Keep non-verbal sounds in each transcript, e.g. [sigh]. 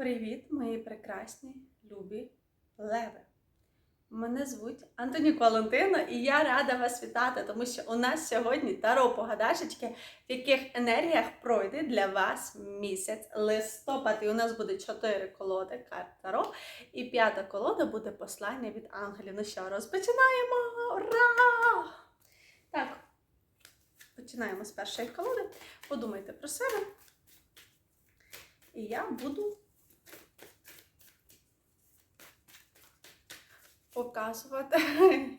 Привіт, мої прекрасні, любі леви! Мене звуть Антоніка Валентина, і я рада вас вітати, тому що у нас сьогодні таро погадашечки, в яких енергіях пройде для вас місяць листопад. І у нас буде чотири колоди карт таро, і п'ята колода буде послання від ангелів. Ну що, розпочинаємо! Ура! Так, починаємо з першої колоди. Подумайте про себе. І я буду показувати,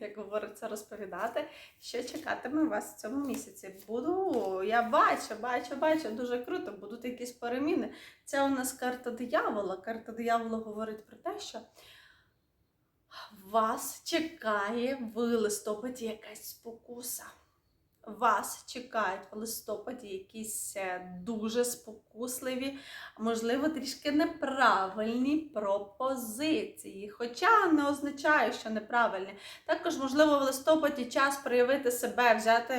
[laughs] як говориться, розповідати, що чекатиме вас в цьому місяці. Буду, я бачу, бачу, бачу, дуже круто, будуть якісь переміни. Це у нас карта диявола. Карта диявола говорить про те, що вас чекає в листопаді якась спокуса. Вас чекають в листопаді якісь е, дуже спокусливі, можливо, трішки неправильні пропозиції. Хоча не означає, що неправильні. Також, можливо, в листопаді час проявити себе, взяти,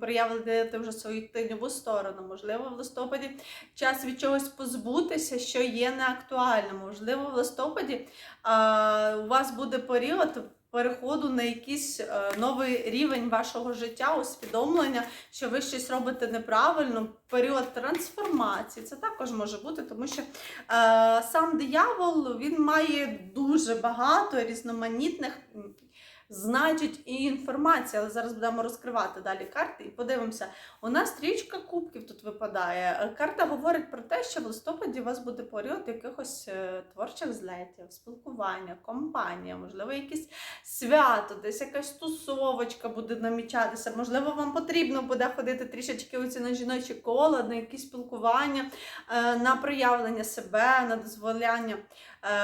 проявити вже свою тіньову сторону. Можливо, в листопаді час від чогось позбутися, що є неактуальним. Можливо, в листопаді а, у вас буде період переходу на якийсь е, новий рівень вашого життя, усвідомлення, що ви щось робите неправильно, період трансформації. Це також може бути, тому що е, сам диявол він має дуже багато різноманітних. Значить, і інформація, але зараз будемо розкривати далі карти і подивимося. У нас стрічка кубків тут випадає. Карта говорить про те, що в листопаді у вас буде період якихось е, творчих злетів, спілкування, компанія, можливо, якісь свято, десь якась тусовочка буде намічатися. Можливо, вам потрібно буде ходити трішечки у ці на жіночі кола, на якісь спілкування, е, на проявлення себе, на дозволяння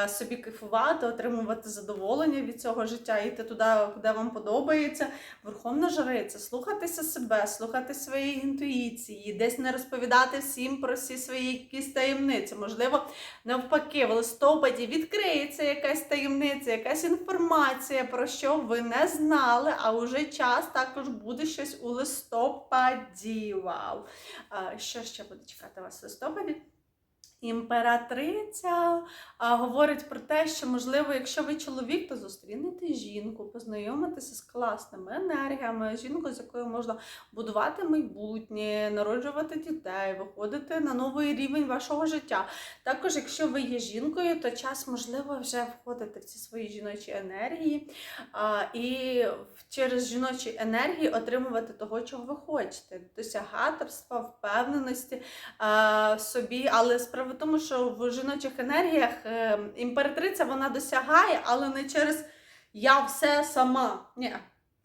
собі кайфувати, отримувати задоволення від цього життя, йти туди, куди вам подобається. Верховна жриця, слухатися себе, слухати своєї інтуїції, десь не розповідати всім про всі свої якісь таємниці. Можливо, навпаки, в листопаді відкриється якась таємниця, якась інформація, про що ви не знали, а вже час також буде щось у листопаді. Вау! Що ще буде чекати вас в листопаді? Імператриця а, говорить про те, що, можливо, якщо ви чоловік, то зустрінете жінку, познайомитеся з класними енергіями, жінку, з якою можна будувати майбутнє, народжувати дітей, виходити на новий рівень вашого життя. Також, якщо ви є жінкою, то час, можливо, вже входити в ці свої жіночі енергії а, і через жіночі енергії отримувати того, чого ви хочете, досягаторства, впевненості а, в собі, але справа в тому, що в жіночих енергіях е, імператриця вона досягає, але не через я все сама. Ні.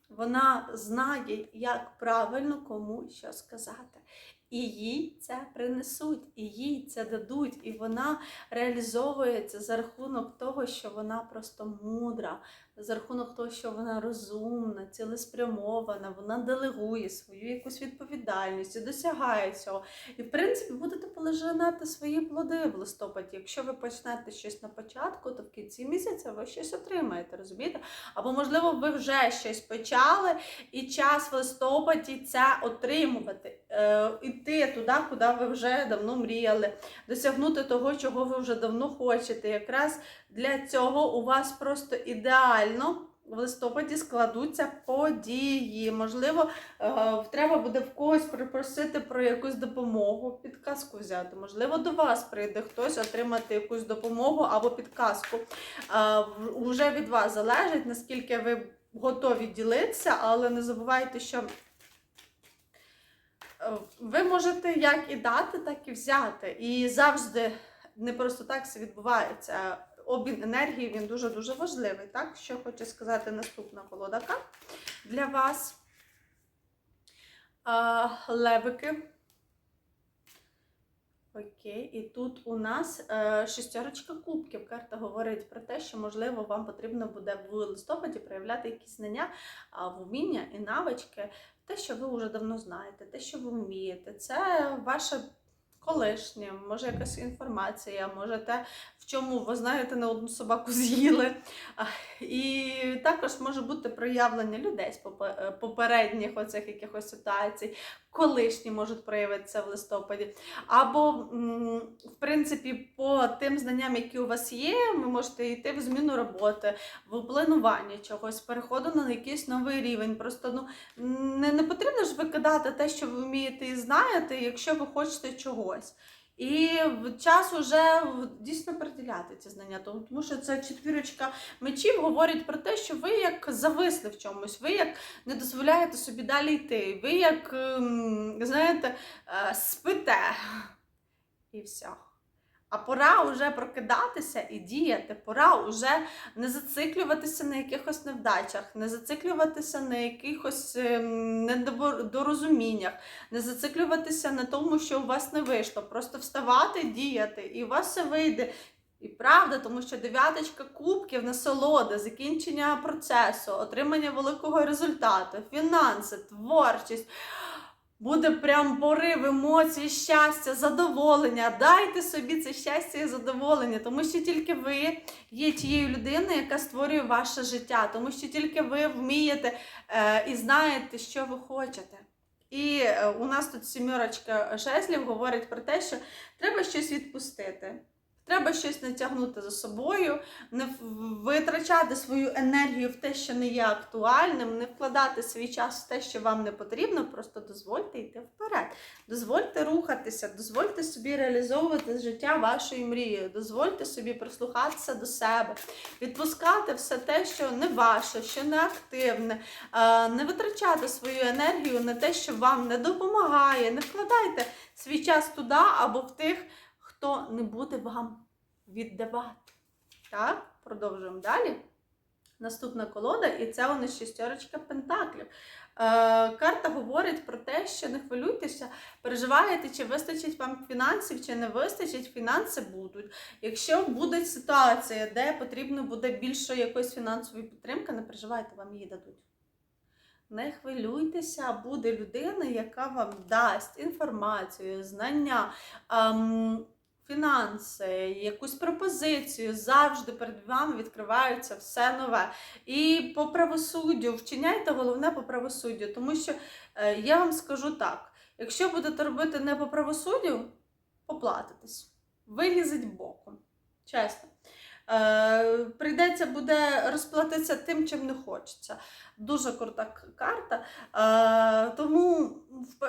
Вона знає, як правильно кому що сказати. І їй це принесуть, і їй це дадуть, і вона реалізовується за рахунок того, що вона просто мудра, за рахунок того, що вона розумна, цілеспрямована, вона делегує свою якусь відповідальність досягає цього. І в принципі будете полежанати свої плоди в листопаді. Якщо ви почнете щось на початку, то в кінці місяця ви щось отримаєте, розумієте? Або, можливо, ви вже щось почали, і час в листопаді це отримувати, е, іти туди, куди ви вже давно мріяли, досягнути того, чого ви вже давно хочете. Якраз для цього у вас просто ідеально. В листопаді складуться події. Можливо, е, треба буде в когось припросити про якусь допомогу, підказку взяти. Можливо, до вас прийде хтось отримати якусь допомогу або підказку. Е, в- Уже від вас залежить, наскільки ви готові ділитися, але не забувайте, що е, ви можете як і дати, так і взяти. І завжди не просто так все відбувається. Обмін енергії він дуже-дуже важливий. Так? Що хоче сказати наступна колода для вас. А, левики. Окей, і тут у нас е, шестерочка кубків. Карта говорить про те, що, можливо, вам потрібно буде в листопаді проявляти якісь знання, вміння і навички, те, що ви вже давно знаєте, те, що ви вмієте. Це ваше колишнє, може якась інформація, може те, в чому ви знаєте, не одну собаку з'їли. І також може бути проявлення людей з е, попередніх оцих якихось ситуацій. Колишні можуть проявитися в листопаді. Або, в принципі, по тим знанням, які у вас є, ви можете йти в зміну роботи, в планування чогось, переходу на якийсь новий рівень. Просто ну, не, не потрібно ж викидати те, що ви вмієте і знаєте, якщо ви хочете чогось. І час уже дійсно приділяти ці знання, тому тому що це четвірочка мечів говорить про те, що ви як зависли в чомусь, ви як не дозволяєте собі далі йти, ви як, ем, знаєте, е, спите і все. А пора вже прокидатися і діяти. Пора вже не зациклюватися на якихось невдачах, не зациклюватися на якихось ем, недорозуміннях, не зациклюватися на тому, що у вас не вийшло. Просто вставати, діяти, і у вас все вийде. І правда, тому що дев'яточка кубків, насолода, закінчення процесу, отримання великого результату, фінанси, творчість. Буде прям порив емоцій, щастя, задоволення. Дайте собі це щастя і задоволення, тому що тільки ви є тією людиною, яка створює ваше життя, тому що тільки ви вмієте е, і знаєте, що ви хочете. І е, у нас тут сімерочка жезлів говорить про те, що треба щось відпустити. Треба щось натягнути за собою, не витрачати свою енергію в те, що не є актуальним, не вкладати свій час в те, що вам не потрібно, просто дозвольте йти вперед. Дозвольте рухатися, дозвольте собі реалізовувати життя вашої мрії, дозвольте собі прислухатися до себе, відпускати все те, що не ваше, що не активне, не витрачати свою енергію на те, що вам не допомагає, не вкладайте свій час туди або в тих хто не буде вам віддавати. Так, продовжуємо далі. Наступна колода, і це у нас шістерочка пентаклів. Е, Карта говорить про те, що не хвилюйтеся, переживаєте, чи вистачить вам фінансів, чи не вистачить, фінанси будуть. Якщо буде ситуація, де потрібно буде більше якоїсь фінансової підтримки, не переживайте, вам її дадуть. Не хвилюйтеся, буде людина, яка вам дасть інформацію, знання. Ем, фінанси, якусь пропозицію, завжди перед вами відкривається все нове. І по правосуддю вчиняйте головне по правосуддю, тому що е, я вам скажу так: якщо будете робити не по правосуддю, поплатитесь, вилізить боком. Чесно. Е, Прийдеться буде розплатитися тим, чим не хочеться. Дуже крута карта. Е, Тому,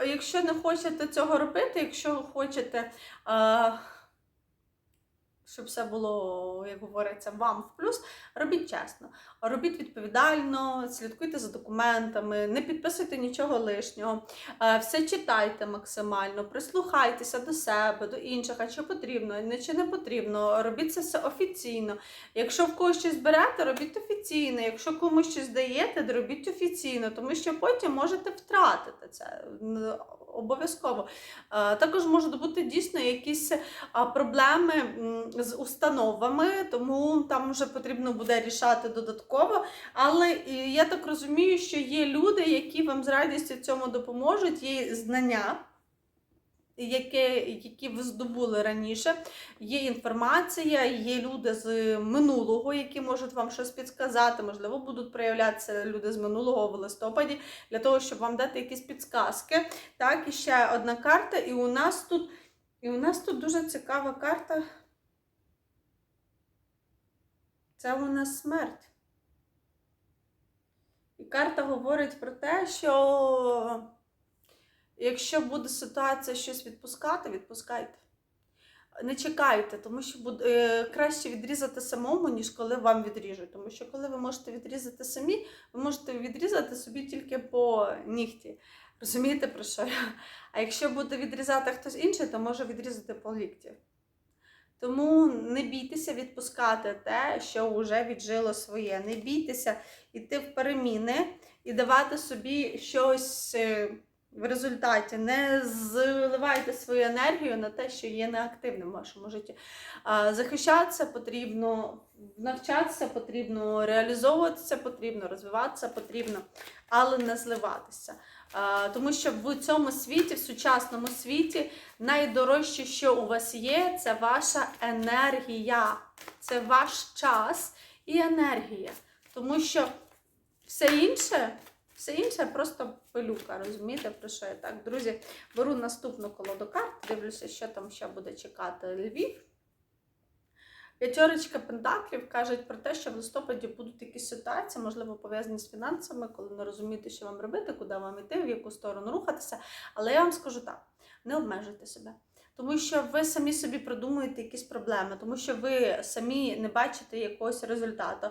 якщо не хочете цього робити, якщо хочете. Щоб все було, як говориться, вам в плюс. Робіть чесно, робіть відповідально, слідкуйте за документами, не підписуйте нічого лишнього, е, все читайте максимально, прислухайтеся до себе, до інших, а що потрібно, не чи не потрібно. Робіть це все офіційно. Якщо в когось щось берете, робіть офіційно. Якщо комусь щось даєте, робіть офіційно, тому що потім можете втратити це обов'язково. Е, також можуть бути дійсно якісь проблеми з установами, тому там вже потрібно буде рішати додатково. Але я так розумію, що є люди, які вам з радістю цьому допоможуть, є знання. Які, які ви здобули раніше, є інформація, є люди з минулого, які можуть вам щось підсказати. Можливо, будуть проявлятися люди з минулого в листопаді для того, щоб вам дати якісь підсказки. Так, і ще одна карта. І у нас тут, і у нас тут дуже цікава карта. Це у нас смерть. І карта говорить про те, що якщо буде ситуація щось відпускати, відпускайте. Не чекайте, тому що буде краще відрізати самому, ніж коли вам відріжуть. Тому що коли ви можете відрізати самі, ви можете відрізати собі тільки по нігті. Розумієте, про що я? А якщо буде відрізати хтось інший, то може відрізати по лікті. Тому не бійтеся відпускати те, що вже віджило своє. Не бійтеся йти в переміни і давати собі щось е, в результаті. Не зливайте свою енергію на те, що є неактивним в вашому житті. Захищатися потрібно, навчатися потрібно, реалізовуватися потрібно, розвиватися потрібно, але не зливатися. Тому що в цьому світі, в сучасному світі, найдорожче, що у вас є, це ваша енергія, це ваш час і енергія. Тому що все інше Все інше просто пилюка, розумієте, про що я так. Друзі, беру наступну колоду карт, дивлюся, що там ще буде чекати Львів. П'ятерочка пентаклів кажуть про те, що в листопаді будуть якісь ситуації, можливо, пов'язані з фінансами, коли не розумієте, що вам робити, куди вам йти, в яку сторону рухатися. Але я вам скажу так: не обмежуйте себе. Тому що ви самі собі придумуєте якісь проблеми, тому що ви самі не бачите якогось результату.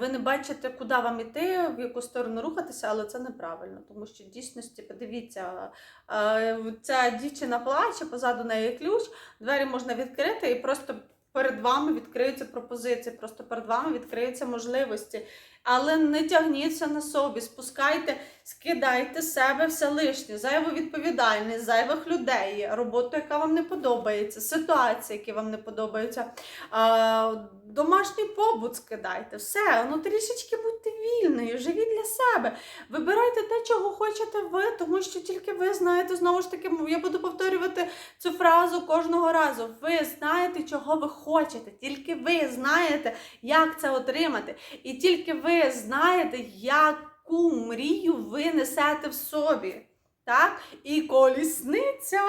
Ви не бачите, куди вам іти, в яку сторону рухатися, але це неправильно. Тому що в дійсності, подивіться, ця дівчина плаче, позаду неї ключ, двері можна відкрити і просто. Перед вами відкриються пропозиції, просто перед вами відкриються можливості. Але не тягніться на собі, спускайте, скидайте з себе все лишнє, зайву відповідальність, зайвих людей, роботу, яка вам не подобається, ситуації, які вам не подобаються. Домашній побут скидайте, все, ну трішечки будьте вільною, живіть для себе. Вибирайте те, чого хочете ви, тому що тільки ви знаєте, знову ж таки, я буду повторювати цю фразу кожного разу. Ви знаєте, чого ви хочете, тільки ви знаєте, як це отримати. І тільки ви знаєте, яку мрію ви несете в собі. Так? І колісниця.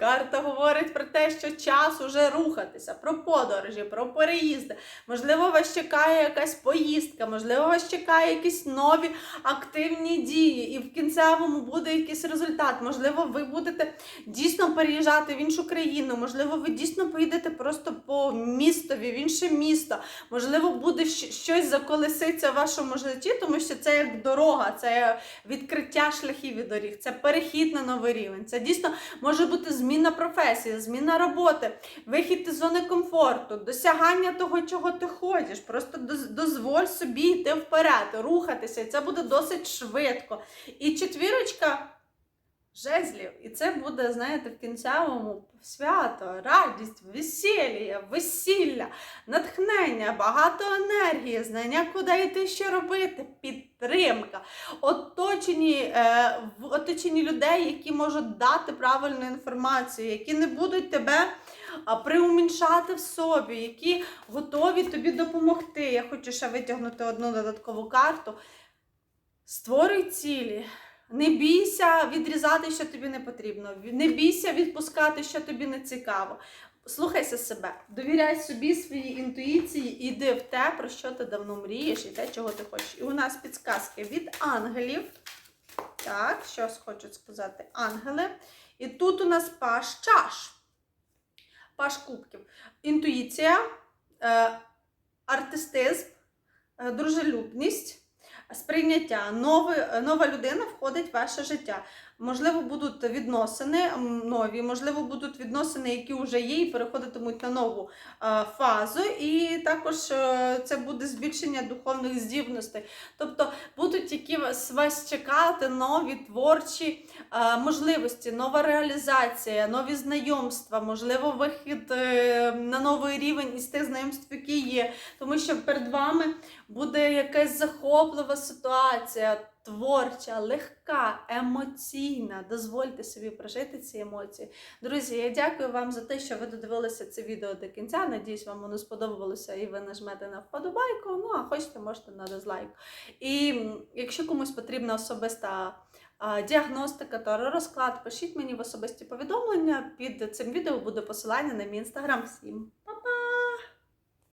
Карта говорить про те, що час уже рухатися, про подорожі, про переїзди. Можливо, вас чекає якась поїздка, можливо, вас чекає якісь нові активні дії, і в кінцевому буде якийсь результат. Можливо, ви будете дійсно переїжджати в іншу країну, можливо, ви дійсно поїдете просто по містові, в інше місто. Можливо, буде щось заколеситься в вашому житті, тому що це як дорога, це відкриття шляхів і доріг, це перехід на новий рівень. Це дійсно може бути зміна професії, зміна роботи, вихід із зони комфорту, досягання того, чого ти хочеш. Просто дозволь собі йти вперед, рухатися, і це буде досить швидко. І четвірочка. Жезлів, і це буде, знаєте, в кінцевому свято, радість, весілля, весілля, натхнення, багато енергії, знання, куди йти, що робити, підтримка, оточені, е, в людей, які можуть дати правильну інформацію, які не будуть тебе приуміншати в собі, які готові тобі допомогти. Я хочу ще витягнути одну додаткову карту. Створюй цілі. Не бійся відрізати, що тобі не потрібно. Не бійся відпускати, що тобі не цікаво. Слухайся себе, довіряй собі, своїй інтуїції, іди в те, про що ти давно мрієш, і те, чого ти хочеш. І у нас підсказки від ангелів. Так, щось хочуть сказати ангели. І тут у нас паш чаш. Паш кубків. Інтуїція, е, артистизм, е, дружелюбність сприйняття. Нови, нова людина входить в ваше життя. Можливо, будуть відносини нові, можливо, будуть відносини, які вже є, і переходитимуть на нову фазу. І також е, це буде збільшення духовних здібностей. Тобто будуть які вас, чекати нові творчі можливості, нова реалізація, нові знайомства, можливо, вихід е, на новий рівень із тих знайомств, які є. Тому що перед вами буде якась захоплива ситуація, творча, легка, емоційна. Дозвольте собі прожити ці емоції. Друзі, я дякую вам за те, що ви додивилися це відео до кінця. Надіюсь, вам воно сподобалося і ви нажмете на вподобайку. Ну, а хочете, можете на дизлайк. І якщо комусь потрібна особиста діагностика та розклад, пишіть мені в особисті повідомлення. Під цим відео буде посилання на мій інстаграм. Всім